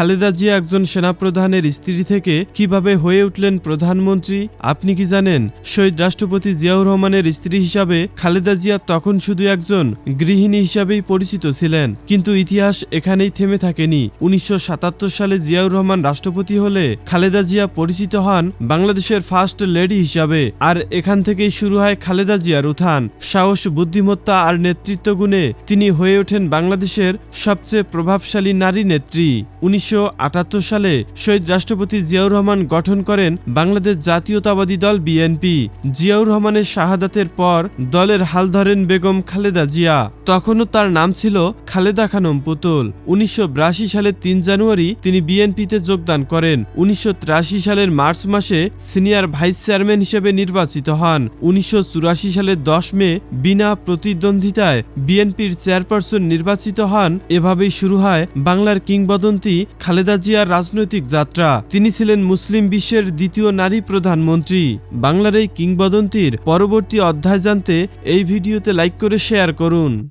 খালেদা জিয়া একজন সেনাপ্রধানের স্ত্রী থেকে কীভাবে হয়ে উঠলেন প্রধানমন্ত্রী, আপনি কি জানেন? শহীদ রাষ্ট্রপতি জিয়াউর রহমানের স্ত্রী হিসাবে খালেদা জিয়া তখন শুধু একজন গৃহিণী হিসাবেই পরিচিত ছিলেন। কিন্তু ইতিহাস এখানেই থেমে থাকেনি। উনিশশো সাতাত্তর সালে জিয়াউর রহমান রাষ্ট্রপতি হলে খালেদা জিয়া পরিচিত হন বাংলাদেশের ফার্স্ট লেডি হিসাবে। আর এখান থেকেই শুরু হয় খালেদা জিয়ার উত্থান। সাহস, বুদ্ধিমত্তা আর নেতৃত্ব গুণে তিনি হয়ে ওঠেন বাংলাদেশের সবচেয়ে প্রভাবশালী নারী নেত্রী। উনিশশো সালে শহীদ রাষ্ট্রপতি জিয়াউর রহমান গঠন করেন বাংলাদেশ জাতীয়তাবাদী দল বিএনপি। জিয়াউর রহমানের শাহাদাতের পর দলের হাল ধরেন বেগম খালেদা জিয়া। তখনও তার নাম ছিল খালেদা খানম পুতুল। উনিশশো সালের তিন জানুয়ারি তিনি বিএনপিতে যোগদান করেন। উনিশশো তিরাশি সালের মার্চ মাসে সিনিয়র ভাইস চেয়ারম্যান হিসেবে নির্বাচিত হন। উনিশশো চুরাশি সালের দশ মে বিনা প্রতিদ্বন্দ্বিতায় বিএনপির চেয়ারপারসন নির্বাচিত হন। এভাবেই শুরু হয় বাংলার কিংবদন্তি খালেদা জিয়ার রাজনৈতিক যাত্রা। তিনি ছিলেন মুসলিম বিশ্বের দ্বিতীয় নারী প্রধানমন্ত্রী। বাংলার এই কিংবদন্তির পরবর্তী অধ্যায় জানতে এই ভিডিওতে লাইক করে শেয়ার করুন।